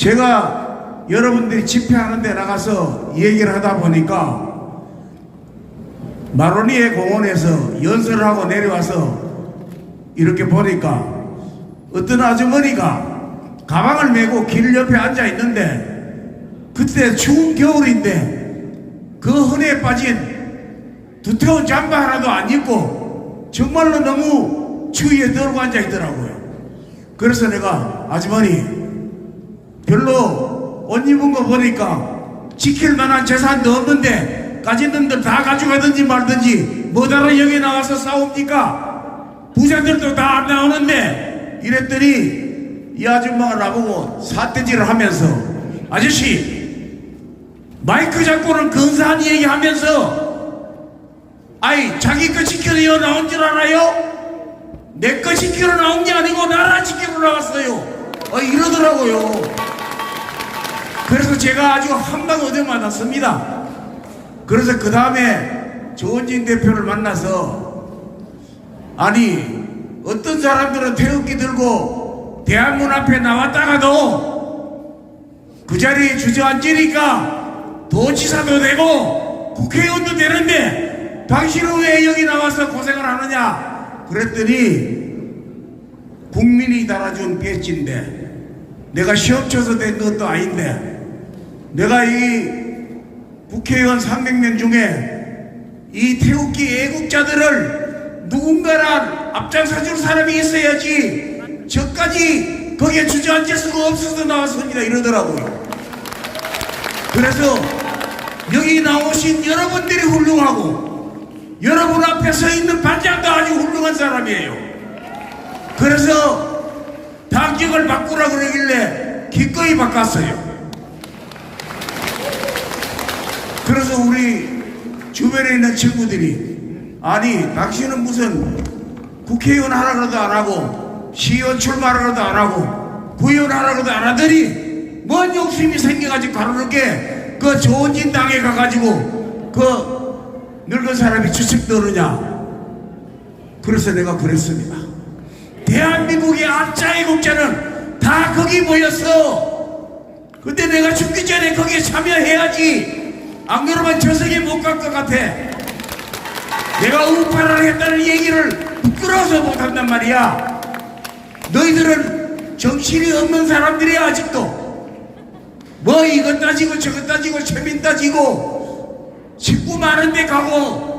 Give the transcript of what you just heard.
제가 여러분들이 집회하는 데 나가서 얘기를 하다 보니까 마로니에 공원에서 연설을 하고 내려와서 이렇게 보니까 어떤 아주머니가 가방을 메고 길 옆에 앉아 있는데 그때 추운 겨울인데 그 헌에 빠진 두터운 잠바 하나도 안 입고 정말로 너무 추위에 떨고 앉아 있더라고요. 그래서 내가 아주머니 별로 옷 입은 거 보니까 지킬 만한 재산도 없는데 가진 놈들 다 가져가든지 말든지 뭐다라 여기 나와서 싸웁니까? 부자들도 다 안 나오는데 이랬더니 이 아줌마가 나보고 사태질을 하면서 아저씨 마이크 잡고는 근사한 얘기하면서 아이 자기 거 지키러 여 나온 줄 알아요? 내 거 지키러 나온 게 아니고 나라 지키러 나왔어요 어, 이러더라고요 그래서 제가 아주 한방 얻어맞았습니다. 그래서 그 다음에 조원진 대표를 만나서 아니 어떤 사람들은 태극기 들고 대한문 앞에 나왔다가도 그 자리에 주저앉으니까 도지사도 되고 국회의원도 되는데 당신은 왜 여기 나와서 고생을 하느냐 그랬더니 국민이 달아준 배지인데 내가 시험 쳐서 된 것도 아닌데 내가 이 국회의원 300명 중에 이 태극기 애국자들을 누군가랑 앞장서줄 사람이 있어야지 저까지 거기에 주저앉을 수가 없어서 나왔습니다. 이러더라고요. 그래서 여기 나오신 여러분들이 훌륭하고 여러분 앞에 서 있는 반장도 아주 훌륭한 사람이에요. 그래서 당직을 바꾸라 그러길래 기꺼이 바꿨어요 그래서 우리 주변에 있는 친구들이 아니 당신은 무슨 국회의원 하라고도 안 하고 시의원 출마하라고도 안 하고 구의원 하라고도 안 하더니 뭔 욕심이 생겨가지고 가로르게 그 좋은 진 당에 가가지고 그 늙은 사람이 주식 떠느냐. 그래서 내가 그랬습니다. 대한민국의 아짜의 국자는 다 거기 모였어 근데 내가 죽기 전에 거기에 참여해야지 안 그러면 저석에 못갈 것 같아. 내가 우파를 했다는 얘기를 부끄러워서 못 한단 말이야. 너희들은 정신이 없는 사람들이야 아직도. 뭐 이것 따지고 저것 따지고 최민 따지고 식구 많은데 가고